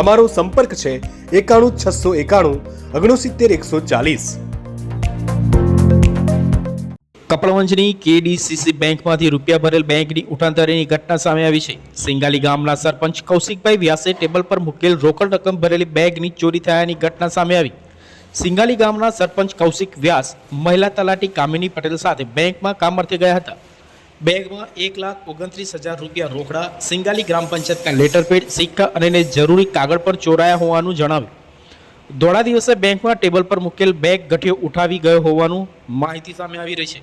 અમારો સંપર્ક છે એકાણું છસો એકાણું ઓગણસિત્તેર એકસો ચાલીસ. કપડવંજની કેડીસીસી બેંકમાંથી રૂપિયા ભરેલ બેંકની ઉઠાંતરીની ઘટના સામે આવી છે. સિંગાલી ગામના સરપંચ કૌશિકભાઈ વ્યાસે ટેબલ પર મૂકેલ રોકડ રકમ ભરેલી બેગની ચોરી થયાની ઘટના સામે આવી. સિંગાલી ગામના સરપંચ કૌશિક વ્યાસ મહિલા તલાટી કામિની પટેલ સાથે બેંકમાં કામ અર્થે ગયા હતા. બેગમાં એક લાખ ઓગણત્રીસ હજાર રૂપિયા રોકડા, સિંગાલી ગ્રામ પંચાયતના લેટરપેડ સિક્કા અને જરૂરી કાગળ પર ચોરાયા હોવાનું જણાવ્યું. દોડા દિવસે બેંકમાં ટેબલ પર મૂકેલ બેગ ગઠિયો ઉઠાવી ગયો હોવાનું માહિતી સામે આવી રહી છે.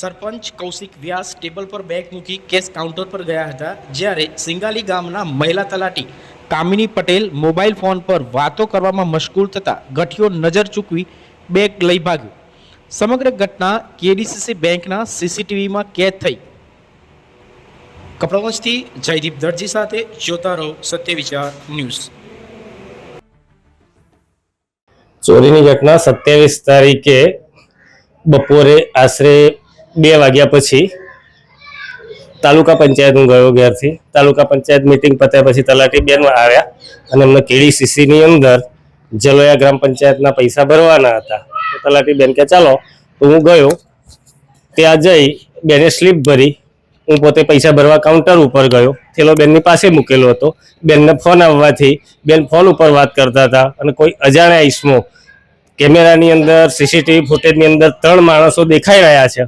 સરપંચ કૌશિક વ્યાસ ટેબલ પર બેગ મૂકી કેશ કાઉન્ટર પર ગયા હતા, જ્યારે સિંગાલી ગામના મહિલા તલાટી કામિની પટેલ મોબાઈલ ફોન પર વાતો કરવામાં મશગુલ થતા ગઠિયો નજર ચૂકવી બેગ લઈ ભાગ્યો. સમગ્ર ઘટના કેડીસીસી બેંકના સીસીટીવીમાં કેદ થઈ. કપડવંજથી જયદીપ દરજી સાથે જોતા રહો સત્ય વિચાર ન્યૂઝ. ચોરીની ઘટના સત્યાવીસ તારીખે બપોરે આશરે બે વાગ્યા પછી તાલુકા પંચાયત હું ગયો ઘેરથી. તાલુકા પંચાયત મિટિંગ પત્યા પછી તલાટી બેન આવ્યા અને એમને કેળી સીસીની અંદર જલોયા ગ્રામ પંચાયતના પૈસા ભરવાના હતા. તલાટી બેન કે ચાલો, તો હું ગયો. ત્યાં જઈ બેને સ્લીપ ભરી હું પોતે પૈસા ભરવા કાઉન્ટર ઉપર ગયો. થેલો બેનની પાસે મૂકેલો હતો. બેનને ફોન આવવાથી બેન ફોન ઉપર વાત કરતા હતા અને કોઈ અજાણ્યા ઈસમો કેમેરાની અંદર સીસીટીવી ફૂટેજની અંદર ત્રણ માણસો દેખાઈ રહ્યા છે.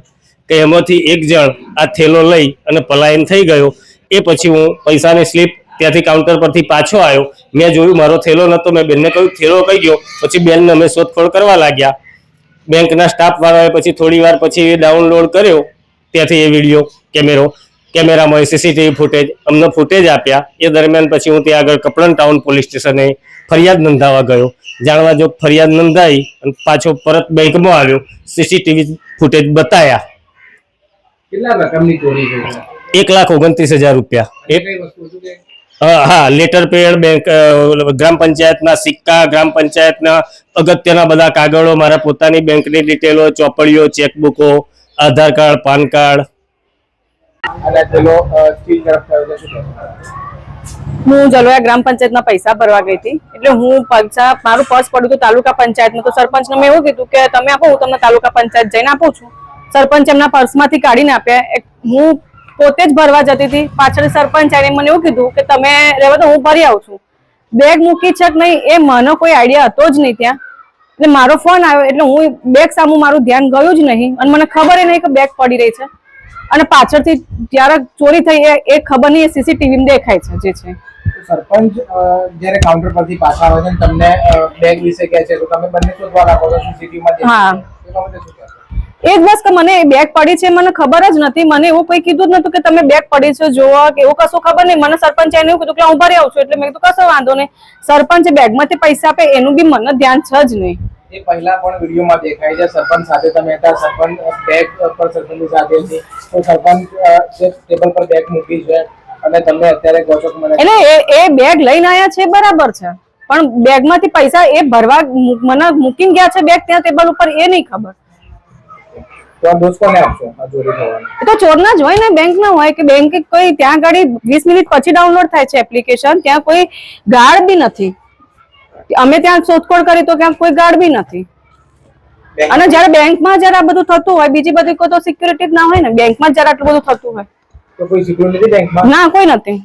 કે એમાંથી એક જણ આ થેલો લઈ અને પલાયન થઈ ગયો. એ પછી હું પૈસાની સ્લીપ ત્યાંથી કાઉન્ટર પરથી પાછો આવ્યો. મેં જોયું મારો થેલો નહોતો મેં બેનને કહ્યું, થેલો કઈ ગયો? પછી બેનને અમે શોધખોળ કરવા લાગ્યા. બેંકના સ્ટાફવાળાએ પછી થોડી વાર પછી એ ડાઉનલોડ કર્યો. ત્યાંથી એ વીડિયો કેમેરો કેમેરામાં સીસીટીવી ફૂટેજ અમને ફૂટેજ આપ્યા. એ દરમિયાન પછી હું ત્યાં આગળ કપડણ ટાઉન પોલીસ સ્ટેશને ફરિયાદ નોંધાવવા ગયો. જાણવા જો ફરિયાદ નોંધાઈ અને પાછો પરત બેંકમાં આવ્યો સીસીટીવી ફૂટેજ બતાયા. કેટલા રકમની ચોરી થઈ એક લાખ ઓગણત્રીસ હજાર રૂપિયા. એક હા લેટર પેડ બેંક ગ્રામ પંચાયતના સિક્કા ગ્રામ પંચાયતના અગત્યના બધા કાગળો મારા પોતાની બેંકની ડિટેલો ચોપડીઓ ચેકબુકો આધાર કાર્ડ પાન કાર્ડ હું જલોયા ગ્રામ પંચાયતના પૈસા ભરવા ગઈ હતી. એટલે હું પૈસા મારું પર્સ પડ્યું હતું તાલુકા પંચાયતમાં તો સરપંચને મેં એવું કીધું કે તમે આપો, હું તમને તાલુકા પંચાયત જઈને આપું છું. સરપંચ એમના પર્સમાંથી કાઢીને આપ્યા. હું પોતે જ ભરવા જતી હતી. પાછળ સરપંચ આવીને મને એવું કીધું કે તમે રહેવા તો હું ભરી આવું છું. બેગ મૂકી છે કે નહીં, એ મને કોઈ આઈડિયા હતો જ નહીં ત્યાં. એટલે મારો ફોન આવ્યો. એટલે હું બેગ સામું મારું ધ્યાન ગયું જ નહીં. અને મને ખબર નહીં કે બેગ પડી રહી છે. અને પાછળથી જ્યારે ચોરી થઈ એ ખબર નહીં સીસીટીવી દેખાય છે જે છે. સરપંચ જ્યારે કાઉન્ટર પરથી પાછા આવે છે તમને બેગ વિશે કહે છે તો તમે બંને શોધવા લાગો છો સીસીટીવીમાં હા. એ જ બસ કે મને બેગ પડી છે મને ખબર જ નથી. મને એવું કોઈ કીધું જ નતું કે તમે બેગ પડી છે જોવો કે એવું કશું ખબર નહીં. મને સરપંચ એને એવું કીધું કે હું ભરી આવું છું. એટલે મેં કીધું કશો વાંધો નહીં. સરપંચ બેગમાંથી પૈસા આપે એનું બી મને ધ્યાન છે જ નહીં. એ પહેલા પણ વિડીયોમાં દેખાય છે. સરપંચ સાથે તમે હતા. સરપંચ બેગ પર સરપંચની સાથે હતી. તો સરપંચ ટેબલ પર બેગ મૂકી છે અને તમે અત્યારે કહો છો મને એટલે એ એ બેગ લઈને આયા છે બરાબર છે. પણ બેગમાંથી પૈસા એ ભરવા મને મૂકીને ગયા છે બેગ ત્યાં ટેબલ ઉપર એ નહીં ખબર. તો આ દોષ કોને આપશો આ ચોરી થવાની ચોરના જ હોય ને બેંક ના હોય કે બેંક કોઈ ત્યાં ગાડી વીસ મિનિટ પછી ડાઉનલોડ થાય છે એપ્લિકેશન ત્યાં કોઈ ગાર્ડ બી નથી. અમે ત્યાં શોધખોળ કરી તો ત્યાં કોઈ ગાર્ડ બી નથી. અને જયારે બેંકમાં જયારે આ બધું થતું હોય બીજી બધી કોઈ તો સિક્યુરિટી ના હોય ને બેંકમાં જયારે આટલું બધું થતું હોય. તો કોઈ સિક્યુરિટી બેંકમાં? ના કોઈ નથી.